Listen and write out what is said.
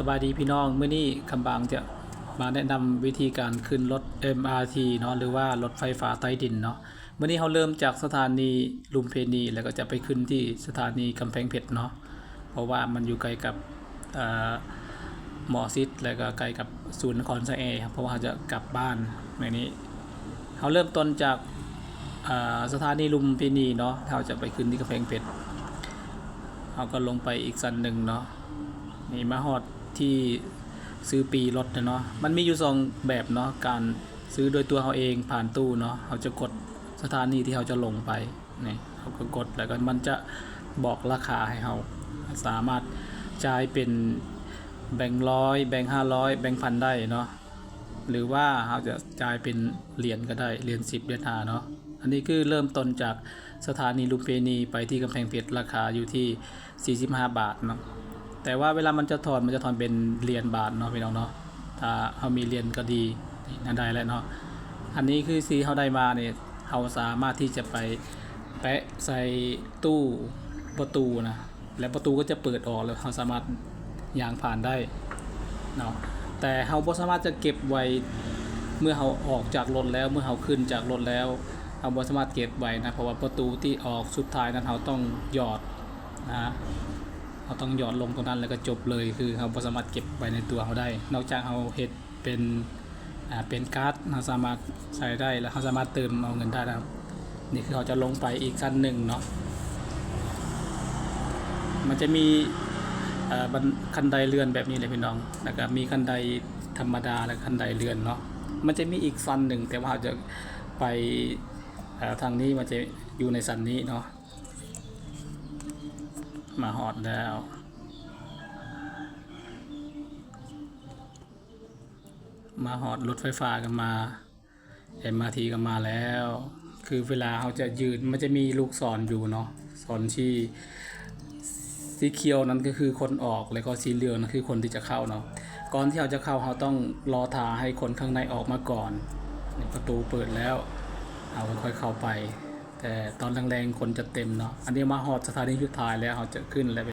สบายดีพี่น้องเมื่อนี้คำบางจะมาแนะนำวิธีการขึ้นรถ MRT เนาะหรือว่ารถไฟฟ้าใต้ดินเนาะเมื่อนี้เราเริ่มจากสถานีลุมเพนีแล้วก็จะไปขึ้นที่สถานีกำแพงเพชรเนาะเพราะว่ามันอยู่ไกลกับเอ่อหมอซิดแล้วก็ไกลกับศูนย์นครไซแอร์ครับเพราะว่าเราจะกลับบ้านในนี้เราเริ่มต้นจากสถานีลุมพินีเนาะเราจะไปขึ้นที่กำแพงเพชรเราก็ลงไปอีกสันหนึ่งเนาะนี่มาฮอด ที่ซื้อปีรถนะเนาะมันมีอยู่สองแบบเนาะการซื้อโดยตัวเขาเองผ่านตู้เนาะเขาจะกดสถานีที่เขาจะลงไปนี่เขาก็กดแล้วก็มันจะบอกราคาให้เขาสามารถจ่ายเป็นแบงค์ร้อยแบงค์ห้าร้อยแบงค์พันได้เนาะหรือว่าเขาจะจ่ายเป็นเหรียญก็ได้เหรียญสิบเหรียญห้าเนาะอันนี้คือเริ่มต้นจากสถานีลุมพินีไปที่กำแพงเพชรราคาอยู่ที่ 45 บาทเนาะ แต่ว่าเวลามันจะถอนมันจะถอนเป็นเหรียญบาทเนาะพี่น้องเนาะถ้าเขามีเหรียญก็ดีนั่นได้แล้วเนาะอันนี้คือซีเขาได้มาเนี่ยเขาสามารถที่จะไปแปะใส่ตู้ประตูนะแล้วประตูก็จะเปิดออกแล้วเขาสามารถยางผ่านได้เนาะแต่เขาบ่สามารถจะเก็บไว้เมื่อเขาออกจากรถแล้วเมื่อเขาขึ้นจากรถแล้วเขาบ่สามารถเก็บไว้นะเพราะว่าประตูที่ออกสุดท้ายนั้นเขาต้องหยอดนะ เราต้องหยอดลงตรงนั้นแล้วก็จบเลยคือเราสามารถเก็บไว้ในตัวเขาได้ นอกจากเราเฮ็ดเป็นอ่าเป็นการ์ดเราสามารถใส่ได้แล้วเราสามารถเติมเอาเงินได้นะครับ นี่คือเขาจะลงไปอีกขั้นหนึ่งเนาะมันจะมีคันไดเลื่อนแบบนี้เลยพี่น้องแล้วก็มีคันไดธรรมดาและคันไดเลื่อนเนาะ มันจะมีอีกซันหนึ่งแต่ว่าจะไปทางนี้มันจะอยู่ในซันนี้เนาะ มาหอดแล้วมาหอดรถไฟฟ้ากันมา MRT กันมาแล้ว คือเวลาเขาจะยืนมันจะมีลูกศรอยู่เนาะศรที่สีเขียวนั้นก็คือคนออกแล้วก็สีเหลืองนั่นคือคนที่จะเข้าเนาะก่อนที่เราจะเข้าเราต้องรอทาให้คนข้างในออกมาก่อนประตูเปิดแล้ว เอาค่อยๆเข้าไป แต่ตอนแรงๆคนจะเต็มเนาะ อันนี้มาหอดสถานีสุดท้ายแล้วเขาจะขึ้นแล้ว